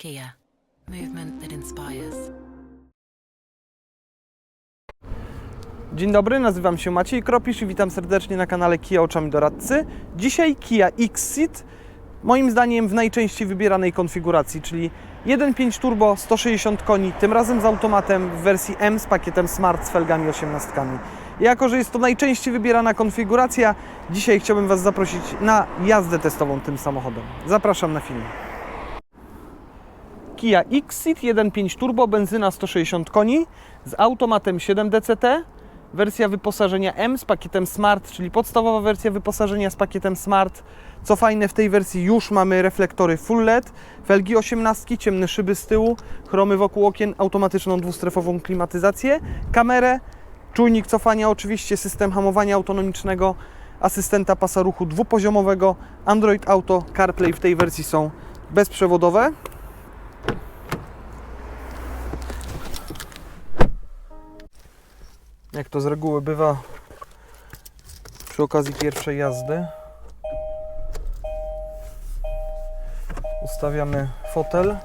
Kia, movement that inspires. Dzień dobry, nazywam się Maciej Kropisz i witam serdecznie na kanale Kia Oczami Doradcy. Dzisiaj Kia Xceed, moim zdaniem w najczęściej wybieranej konfiguracji, czyli 1.5 turbo, 160 koni, tym razem z automatem w wersji M z pakietem Smart z felgami 18. Jako, że jest to najczęściej wybierana konfiguracja, dzisiaj chciałbym Was zaprosić na jazdę testową tym samochodem. Zapraszam na film. Kia Xceed 1.5 turbo, benzyna 160 koni z automatem 7 DCT, wersja wyposażenia M z pakietem Smart, czyli podstawowa wersja wyposażenia z pakietem Smart. Co fajne, w tej wersji już mamy reflektory full LED, felgi 18, ciemne szyby z tyłu, chromy wokół okien, automatyczną dwustrefową klimatyzację, kamerę, czujnik cofania, oczywiście system hamowania autonomicznego, asystenta pasa ruchu dwupoziomowego, Android Auto, CarPlay w tej wersji są bezprzewodowe. Jak to z reguły bywa przy okazji pierwszej jazdy. Ustawiamy fotel.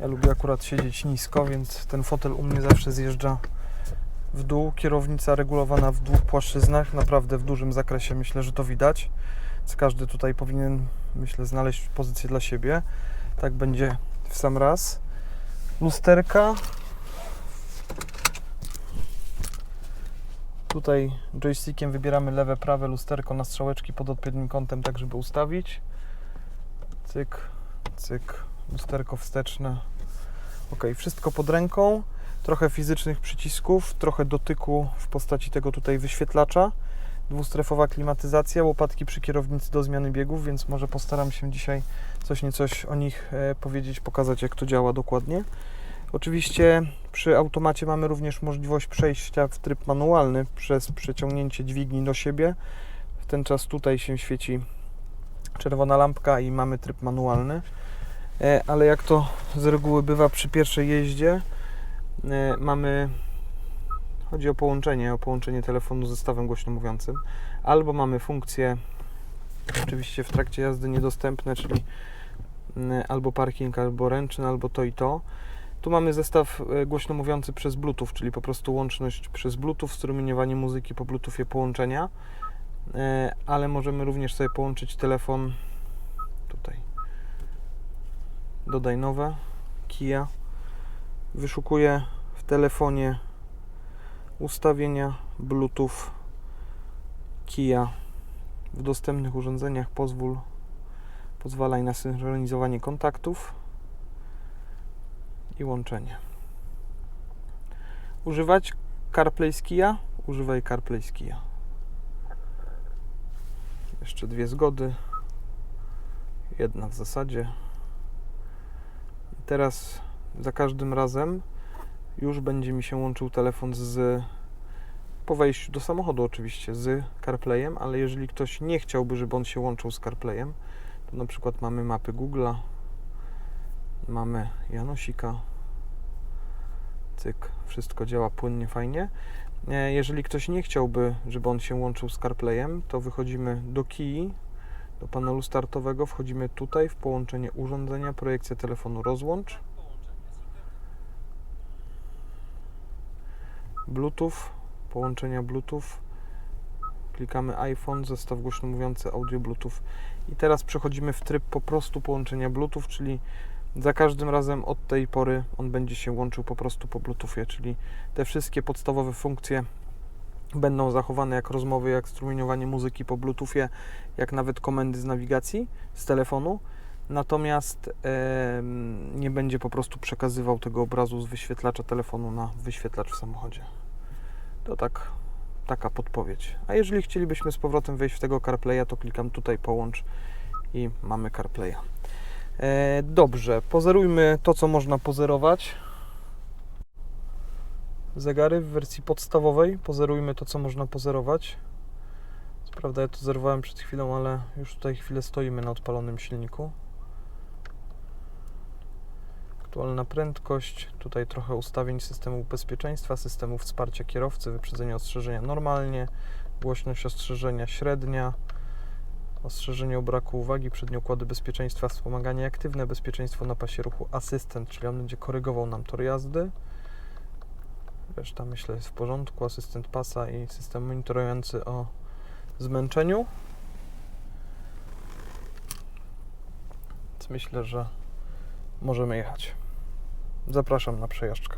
Ja lubię akurat siedzieć nisko, więc ten fotel u mnie zawsze zjeżdża w dół. Kierownica regulowana w dwóch płaszczyznach, naprawdę w dużym zakresie myślę, że to widać. Więc każdy tutaj powinien, myślę, znaleźć pozycję dla siebie. Tak będzie w sam raz. Lusterka, Tutaj joystickiem wybieramy lewe, prawe lusterko na strzałeczki pod odpowiednim kątem, tak żeby ustawić. Cyk, cyk, lusterko wsteczne. Ok, wszystko pod ręką. Trochę fizycznych przycisków, trochę dotyku w postaci tego tutaj wyświetlacza. Dwustrefowa klimatyzacja, łopatki przy kierownicy do zmiany biegów, więc może postaram się dzisiaj coś niecoś o nich e, powiedzieć, pokazać jak to działa dokładnie. Oczywiście przy automacie mamy również możliwość przejścia w tryb manualny przez przeciągnięcie dźwigni do siebie. W ten czas tutaj się świeci czerwona lampka i mamy tryb manualny. E, Ale jak to z reguły bywa przy pierwszej jeździe, e, mamy chodzi o połączenie, o połączenie telefonu z zestawem głośno mówiącym. Albo mamy funkcje oczywiście w trakcie jazdy niedostępne, czyli albo parking, albo ręczny, albo to i to. Tu mamy zestaw e, głośno mówiący przez Bluetooth, czyli po prostu łączność przez Bluetooth, strumieniowanie muzyki po Bluetoothie połączenia, E, ale możemy również sobie połączyć telefon tutaj. Dodaj nowe, Kia. Wyszukuję w telefonie ustawienia Bluetooth Kia. W dostępnych urządzeniach pozwól pozwalaj na synchronizowanie kontaktów i łączenie. Używać CarPlay z Kia? Używaj CarPlay z Kia. Jeszcze dwie zgody. Jedna w zasadzie. I teraz za każdym razem już będzie mi się łączył telefon z po wejściu do samochodu oczywiście z CarPlayem, ale jeżeli ktoś nie chciałby, żeby on się łączył z CarPlayem, to na przykład mamy mapy Google'a, mamy Janosika. Cyk, wszystko działa płynnie, fajnie. E, Jeżeli ktoś nie chciałby, żeby on się łączył z CarPlayem, to wychodzimy do Kii, do panelu startowego, wchodzimy tutaj w połączenie urządzenia, projekcja telefonu rozłącz. Bluetooth, połączenia Bluetooth. Klikamy iPhone, zestaw głośno mówiący audio Bluetooth. I teraz przechodzimy w tryb po prostu połączenia Bluetooth, czyli za każdym razem od tej pory on będzie się łączył po prostu po Bluetoothie, czyli te wszystkie podstawowe funkcje będą zachowane jak rozmowy, jak strumieniowanie muzyki po Bluetoothie, jak nawet komendy z nawigacji z telefonu. Natomiast em, nie będzie po prostu przekazywał tego obrazu z wyświetlacza telefonu na wyświetlacz w samochodzie. To tak, taka podpowiedź. A jeżeli chcielibyśmy z powrotem wejść w tego CarPlaya, to klikam tutaj połącz i mamy CarPlaya. E, dobrze, pozerujmy to, co można pozerować. Zegary w wersji podstawowej. Pozerujmy to, co można pozerować. Co prawda, ja to zerwałem przed chwilą, ale już tutaj chwilę stoimy na odpalonym silniku. Aktualna prędkość. Tutaj trochę ustawień systemu bezpieczeństwa, systemu wsparcia kierowcy, wyprzedzenie ostrzeżenia normalnie, głośność ostrzeżenia średnia, Ostrzeżenie o braku uwagi, przednie układy bezpieczeństwa, wspomaganie aktywne, bezpieczeństwo na pasie ruchu, asystent, czyli on będzie korygował nam tor jazdy. Reszta myślę jest w porządku, asystent pasa i system monitorujący o zmęczeniu. Więc myślę, że możemy jechać. Zapraszam na przejażdżkę.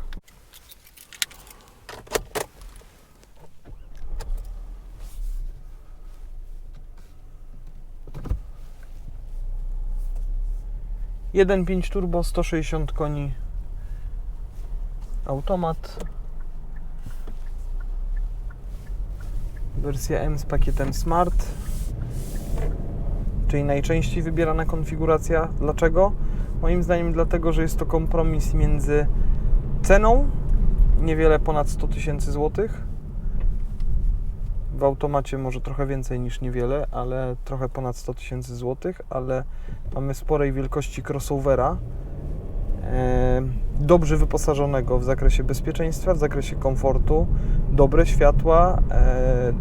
Jeden 5 turbo, 160 koni. Automat. Wersja M z pakietem Smart. Czyli najczęściej wybierana konfiguracja. Dlaczego? Moim zdaniem dlatego, że jest to kompromis między ceną, niewiele ponad 100 tysięcy złotych. W automacie może trochę więcej niż niewiele, ale trochę ponad 100 tysięcy złotych, ale mamy sporej wielkości crossovera, e, dobrze wyposażonego w zakresie bezpieczeństwa, w zakresie komfortu, dobre światła, e,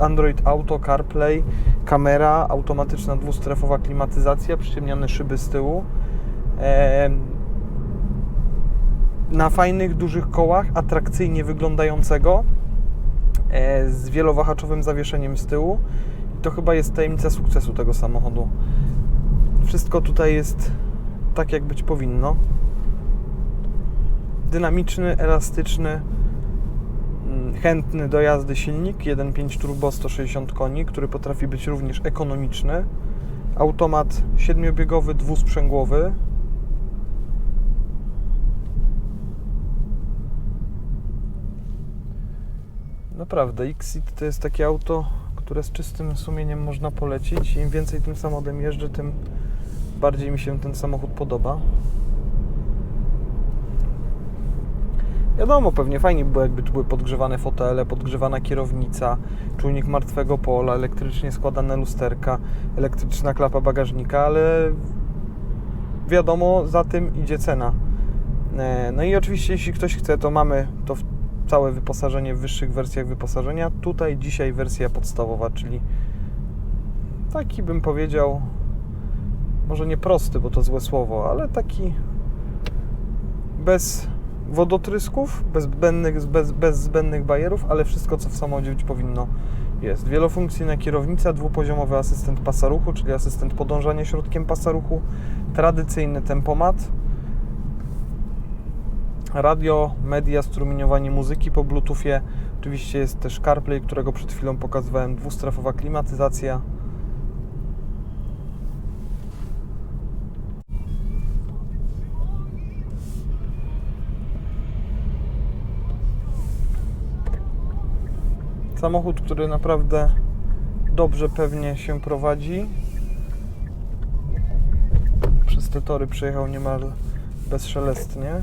Android Auto, CarPlay, kamera, automatyczna dwustrefowa klimatyzacja, przyciemniane szyby z tyłu. E, na fajnych, dużych kołach, atrakcyjnie wyglądającego, z wielowahaczowym zawieszeniem z tyłu. To chyba jest tajemnica sukcesu tego samochodu. Wszystko tutaj jest tak, jak być powinno. Dynamiczny, elastyczny, mm, chętny do jazdy silnik 1.5 turbo 160 koni, który potrafi być również ekonomiczny. Automat siedmiobiegowy, dwusprzęgłowy. Naprawdę, Xit to jest takie auto, które z czystym sumieniem można polecić. Im więcej tym samochodem jeżdżę, tym bardziej mi się ten samochód podoba. Wiadomo, pewnie fajnie by było, jakby tu były podgrzewane fotele, podgrzewana kierownica, czujnik martwego pola, elektrycznie składane lusterka, elektryczna klapa bagażnika, ale wiadomo, za tym idzie cena. E, No i oczywiście, jeśli ktoś chce, to mamy to w całe wyposażenie w wyższych wersjach wyposażenia. Tutaj dzisiaj wersja podstawowa, czyli taki bym powiedział, może nie prosty, bo to złe słowo, ale taki bez wodotrysków, bez zbędnych, bez, bez zbędnych bajerów, ale wszystko, co w samochodzie być powinno jest. Wielofunkcyjna kierownica, dwupoziomowy asystent pasa ruchu, czyli asystent podążania środkiem pasa ruchu, tradycyjny tempomat, radio, media, strumieniowanie muzyki po bluetoothie. Oczywiście jest też CarPlay, którego przed chwilą pokazywałem, dwustrefowa klimatyzacja. Samochód, który naprawdę dobrze pewnie się prowadzi. Przez te tory przejechał niemal bezszelestnie.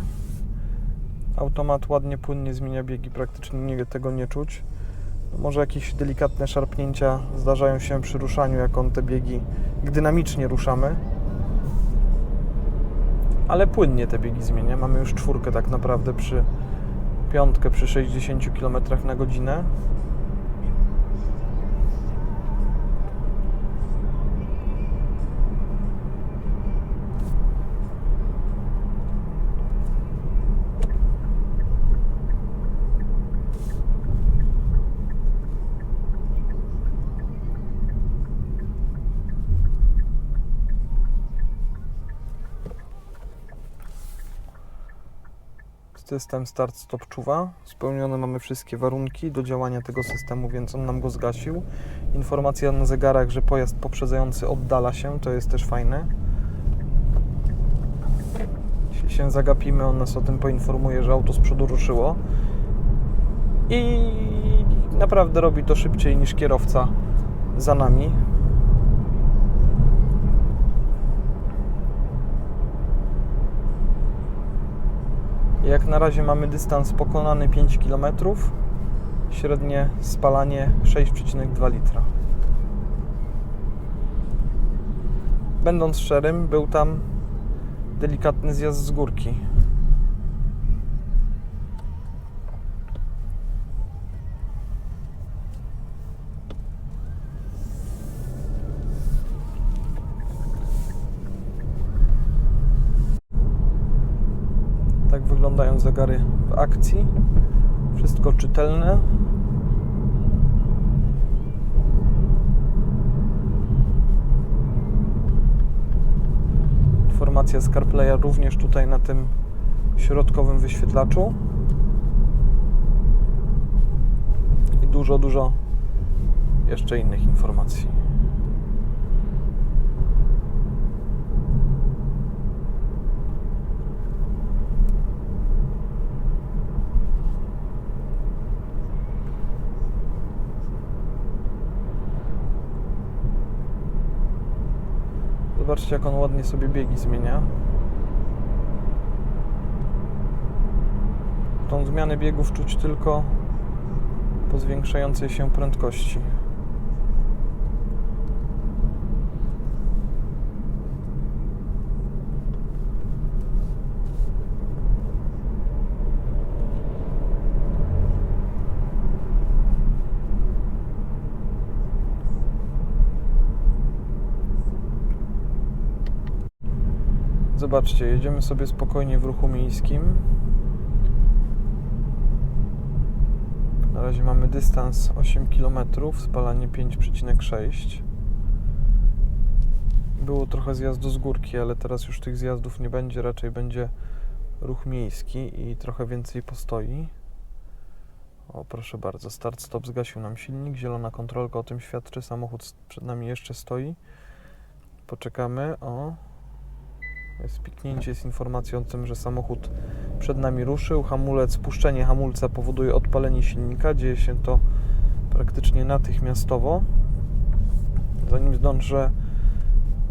Automat ładnie, płynnie zmienia biegi, praktycznie nie, tego nie czuć. Może jakieś delikatne szarpnięcia zdarzają się przy ruszaniu, jak on te biegi dynamicznie ruszamy. Ale płynnie te biegi zmienia. Mamy już czwórkę tak naprawdę przy piątkę przy 60 km na godzinę. System start-stop czuwa. Spełnione mamy wszystkie warunki do działania tego systemu, więc on nam go zgasił. Informacja na zegarach, że pojazd poprzedzający oddala się, to jest też fajne. Jeśli się zagapimy, on nas o tym poinformuje, że auto z przodu ruszyło. I naprawdę robi to szybciej niż kierowca za nami. Jak na razie mamy dystans pokonany 5 km, średnie spalanie 6,2 litra. Będąc szczerym, był tam delikatny zjazd z górki. Zegary w akcji. Wszystko czytelne. Informacja z CarPlaya również tutaj na tym środkowym wyświetlaczu. I dużo, dużo jeszcze innych informacji. Zobaczcie, jak on ładnie sobie biegi zmienia. Tą zmianę biegów czuć tylko po zwiększającej się prędkości. Zobaczcie, jedziemy sobie spokojnie w ruchu miejskim. Na razie mamy dystans 8 km, spalanie 5,6. Było trochę zjazdu z górki, ale teraz już tych zjazdów nie będzie, raczej będzie ruch miejski i trochę więcej postoi. O, proszę bardzo, start stop zgasił nam silnik, zielona kontrolka o tym świadczy, samochód przed nami jeszcze stoi. Poczekamy, o, jest piknięcie, jest informacja o tym, że samochód przed nami ruszył. Hamulec, spuszczenie hamulca powoduje odpalenie silnika. Dzieje się to praktycznie natychmiastowo. Zanim zdążę,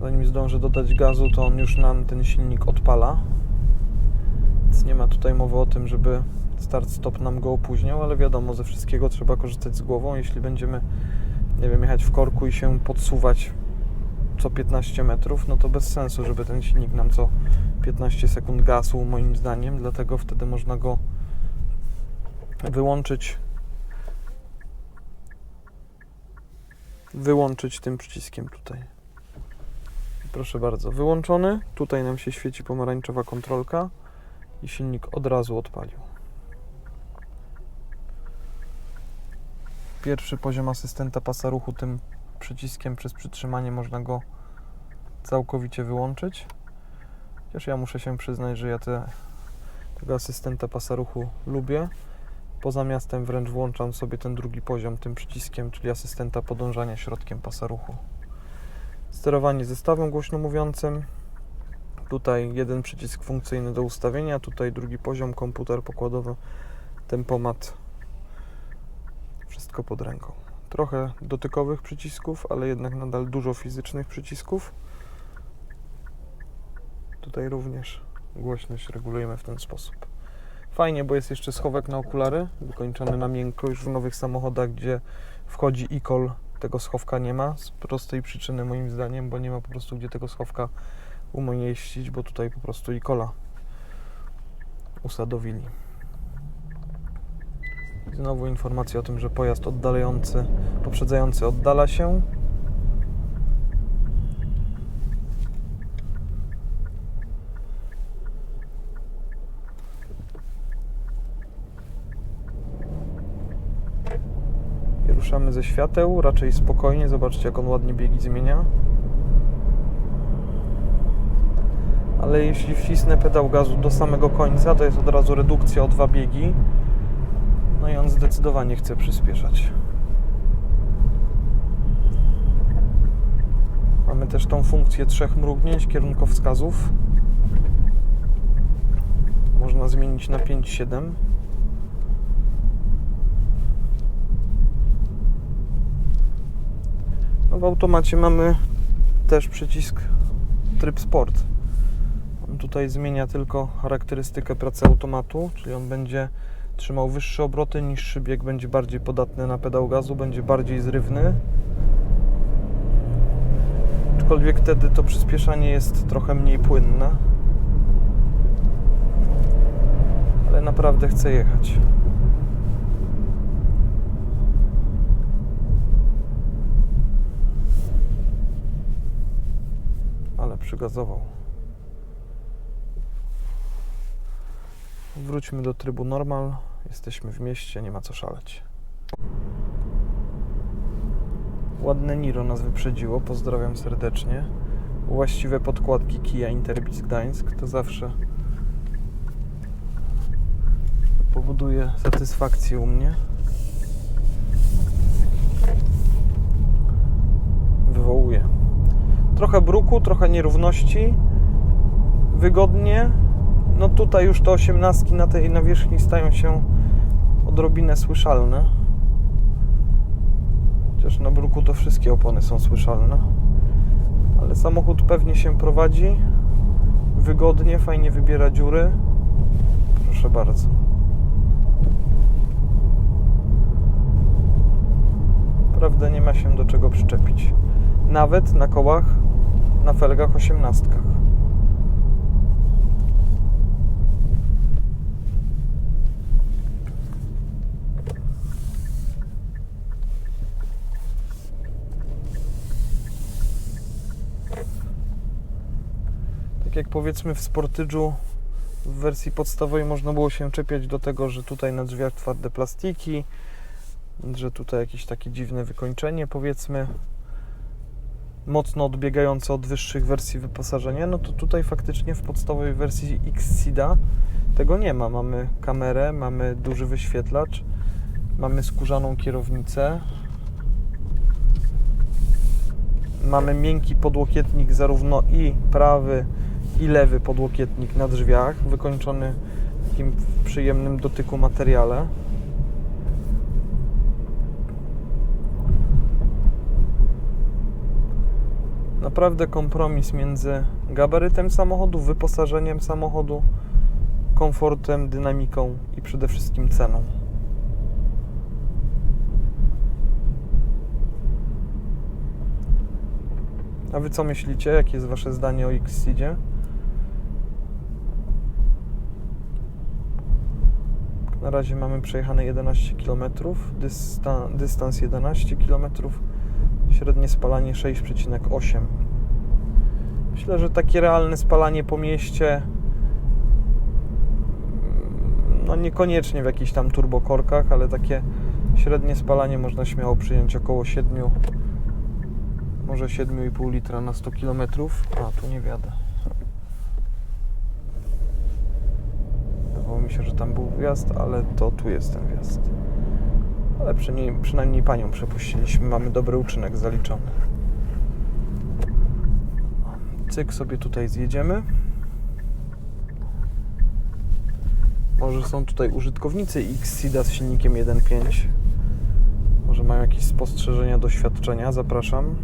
zanim zdążę dodać gazu, to on już nam ten silnik odpala. Więc nie ma tutaj mowy o tym, żeby start-stop nam go opóźniał, ale wiadomo, ze wszystkiego trzeba korzystać z głową. Jeśli będziemy, nie wiem, jechać w korku i się podsuwać co 15 metrów, no to bez sensu, żeby ten silnik nam co 15 sekund gasł, moim zdaniem, dlatego wtedy można go wyłączyć wyłączyć tym przyciskiem tutaj. Proszę bardzo, wyłączony. Tutaj nam się świeci pomarańczowa kontrolka i silnik od razu odpalił. Pierwszy poziom asystenta pasa ruchu tym przyciskiem przez przytrzymanie można go całkowicie wyłączyć. Chociaż ja muszę się przyznać, że ja te, tego asystenta pasa ruchu lubię. Poza miastem wręcz włączam sobie ten drugi poziom tym przyciskiem, czyli asystenta podążania środkiem pasa ruchu. Sterowanie zestawem głośno mówiącym. Tutaj jeden przycisk funkcyjny do ustawienia, tutaj drugi poziom, komputer pokładowy, tempomat. Wszystko pod ręką trochę dotykowych przycisków, ale jednak nadal dużo fizycznych przycisków. Tutaj również głośność regulujemy w ten sposób. Fajnie, bo jest jeszcze schowek na okulary, wykończony na miękko. Już w nowych samochodach, gdzie wchodzi e-call, tego schowka nie ma. Z prostej przyczyny moim zdaniem, bo nie ma po prostu gdzie tego schowka umieścić, bo tutaj po prostu e-cola usadowili. Znowu informacja o tym, że pojazd oddalający, poprzedzający oddala się. I ruszamy ze świateł, raczej spokojnie. Zobaczcie, jak on ładnie biegi zmienia. Ale jeśli wcisnę pedał gazu do samego końca, to jest od razu redukcja o dwa biegi. No i on zdecydowanie chce przyspieszać. Mamy też tą funkcję trzech mrugnięć kierunkowskazów. Można zmienić na 5-7. No w automacie mamy też przycisk tryb sport. On tutaj zmienia tylko charakterystykę pracy automatu, czyli on będzie trzymał wyższe obroty, niższy bieg będzie bardziej podatny na pedał gazu, będzie bardziej zrywny. Aczkolwiek wtedy to przyspieszanie jest trochę mniej płynne. Ale naprawdę chcę jechać. Ale przygazował. Wróćmy do trybu normal. Jesteśmy w mieście, nie ma co szaleć. Ładne Niro nas wyprzedziło, pozdrawiam serdecznie. Właściwe podkładki Kia Interbis Gdańsk to zawsze powoduje satysfakcję u mnie. Wywołuje. Trochę bruku, trochę nierówności. Wygodnie. No tutaj już te osiemnastki na tej nawierzchni stają się odrobinę słyszalne. Chociaż na bruku to wszystkie opony są słyszalne. Ale samochód pewnie się prowadzi. Wygodnie, fajnie wybiera dziury. Proszę bardzo. Prawda, nie ma się do czego przyczepić. Nawet na kołach, na felgach osiemnastkach. Tak jak powiedzmy w Sportydżu w wersji podstawowej można było się czepiać do tego, że tutaj na drzwiach twarde plastiki, że tutaj jakieś takie dziwne wykończenie powiedzmy mocno odbiegające od wyższych wersji wyposażenia, no to tutaj faktycznie w podstawowej wersji X-Sida tego nie ma. Mamy kamerę, mamy duży wyświetlacz, mamy skórzaną kierownicę, mamy miękki podłokietnik zarówno i prawy i lewy podłokietnik na drzwiach, wykończony takim przyjemnym dotyku materiale. Naprawdę kompromis między gabarytem samochodu, wyposażeniem samochodu, komfortem, dynamiką i przede wszystkim ceną. A wy co myślicie? Jakie jest wasze zdanie o X-Seedzie? Na razie mamy przejechane 11 km, dysta- dystans 11 km, średnie spalanie 6,8. Myślę, że takie realne spalanie po mieście, mm, no niekoniecznie w jakichś tam turbokorkach, ale takie średnie spalanie można śmiało przyjąć około 7, może 7,5 litra na 100 km. A, tu nie wiadę. Wydawało mi się, że tam był wjazd, ale to tu jest ten wjazd. Ale przynajmniej, przynajmniej panią przepuściliśmy. Mamy dobry uczynek zaliczony. Cyk sobie tutaj zjedziemy. Może są tutaj użytkownicy X-Sida z silnikiem 1.5. Może mają jakieś spostrzeżenia, doświadczenia. Zapraszam.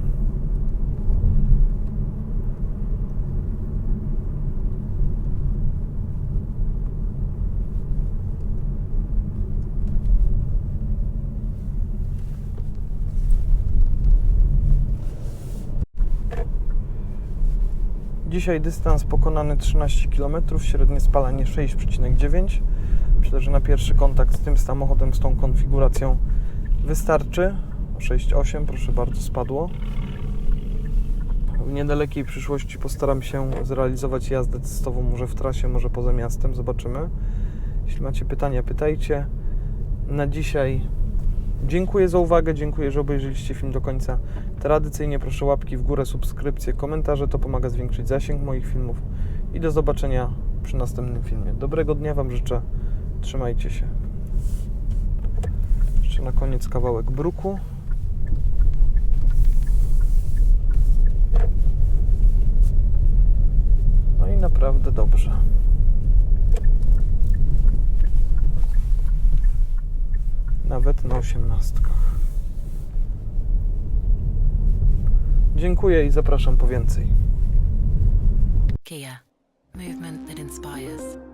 Dzisiaj dystans pokonany 13 km, średnie spalanie 6,9. Myślę, że na pierwszy kontakt z tym samochodem, z tą konfiguracją wystarczy. 6,8, proszę bardzo, spadło. W niedalekiej przyszłości postaram się zrealizować jazdę testową, może w trasie, może poza miastem, zobaczymy. Jeśli macie pytania, pytajcie. Na dzisiaj Dziękuję za uwagę, dziękuję, że obejrzeliście film do końca. Tradycyjnie proszę łapki w górę, subskrypcje, komentarze, to pomaga zwiększyć zasięg moich filmów. I do zobaczenia przy następnym filmie. Dobrego dnia Wam życzę, trzymajcie się. Jeszcze na koniec kawałek bruku. No i naprawdę dobrze. Nawet na osiemnastkach. Dziękuję i zapraszam po więcej. Kia. Movement that inspires.